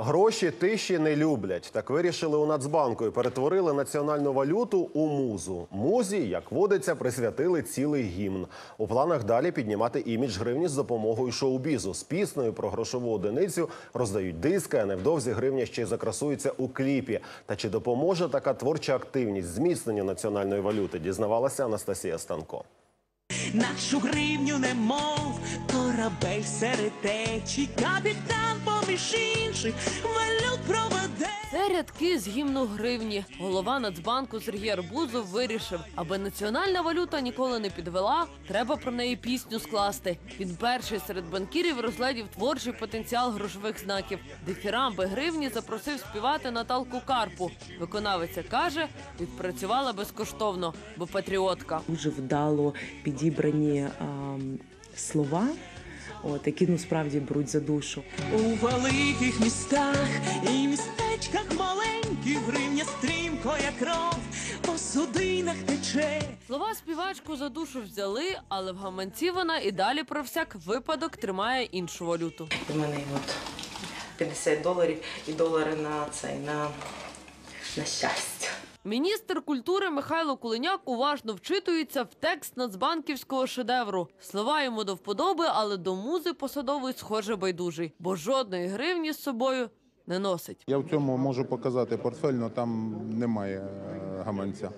Гроші тиші не люблять. Так вирішили у Нацбанку і перетворили національну валюту у музу. Музі, як водиться, присвятили цілий гімн. У планах далі піднімати імідж гривні з допомогою шоу-бізу. З піснею про грошову одиницю роздають диски, а невдовзі гривня ще й закрасується у кліпі. Та чи допоможе така творча активність зміцненню національної валюти? Дізнавалася Анастасія Станко. Нашу гривню немов корабель серед течій, капітан поміж інших валют проведе. Це рядки з гімну гривні. Голова Нацбанку Сергій Арбузов вирішив, аби національна валюта ніколи не підвела, треба про неї пісню скласти. Він перший серед банкірів розглядів творчий потенціал грошових знаків. Дифірамби гривні запросив співати Наталку Карпу. Виконавиця каже, відпрацювала безкоштовно, бо патріотка. дуже вдало підібрані ам, слова, от, які ну справді беруть за душу. У великих містах і містечках маленьких гривня стрімко, як кров, по судинах тече. Слова співачку за душу взяли, але в гаманці вона і далі про всяк випадок тримає іншу валюту. У мене от 50 доларів і долари на цей на, на щастя. Міністр культури Михайло Кулиняк уважно вчитується в текст нацбанківського шедевру. Слова йому до вподоби, але до музи посадовий схоже байдужий, бо жодної гривні з собою не носить. Я в цьому можу показати портфель, але там немає е, гаманця.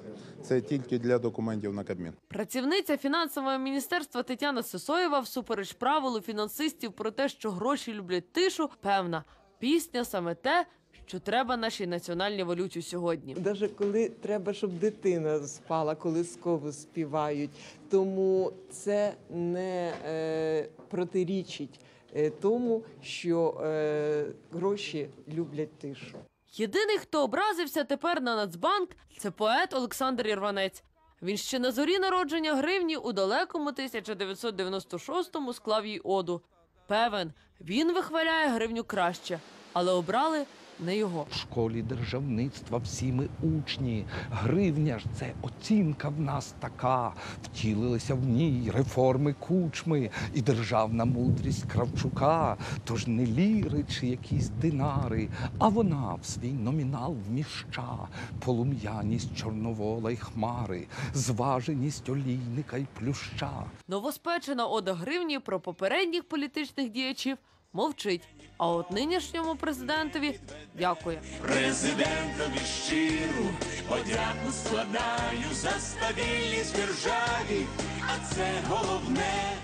Це тільки для документів на Кабмін. Працівниця фінансового міністерства Тетяна Сисоєва, всупереч правилу фінансистів про те, що гроші люблять тишу, певна пісня саме те, що треба нашій національній валюті сьогодні. Даже коли треба, щоб дитина спала, колисково співають. Тому це не е, протирічить е, тому, що е, гроші люблять тишу. Єдиний, хто образився тепер на Нацбанк, це поет Олександр Ірванець. Він ще на зорі народження гривні у далекому 1996-му склав їй оду. Певен, він вихваляє гривню краще, але обрали не його. В школі державництва всі ми учні. Гривня ж це оцінка в нас така. Втілилися в ній реформи кучми і державна мудрість Кравчука. Тож не ліри чи якісь динари, а вона в свій номінал вміща полум'яність чорновола й хмари, зваженість олійника й плюща. Новоспечена ода гривні про попередніх політичних діячів мовчить. А от нинішньому президентові дякує. Президентові щиру подяку складаю за стабільність в державі, а це головне.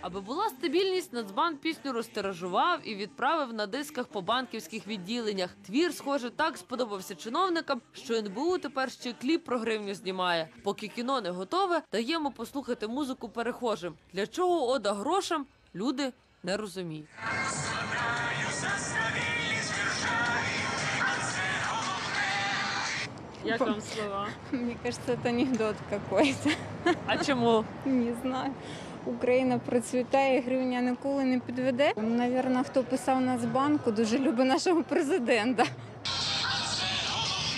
Аби була стабільність, Нацбанк пісню розтиражував і відправив на дисках по банківських відділеннях. Твір, схоже, так сподобався чиновникам, що НБУ тепер ще кліп про гривню знімає. Поки кіно не готове, даємо послухати музику перехожим. Для чого ода грошам люди не розуміють. Як вам слова? Мне кажется, это анекдот какой-то. А чому? Не знаю. Україна процвітає, гривня ніколи не підведе. Навірно, хто писав Нацбанку, дуже любить нашого президента.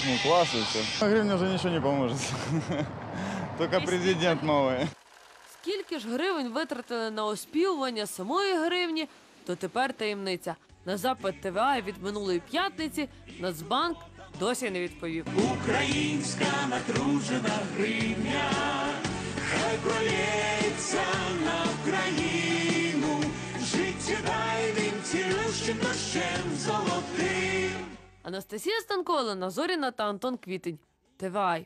Ну, классно все. Гривня уже ничего не поможет. Только президент новый. Скільки ж гривень витратили на оспівування самої гривні, то тепер таємниця. На запит ТВА від минулої п'ятниці Нацбанк досі не відповів. Українська натружена гривня, хай пролється на Україну, життєдайним цілющим дощем золотим. Анастасія Станко, Олена Зоріна та Антон Квітень. ТВА.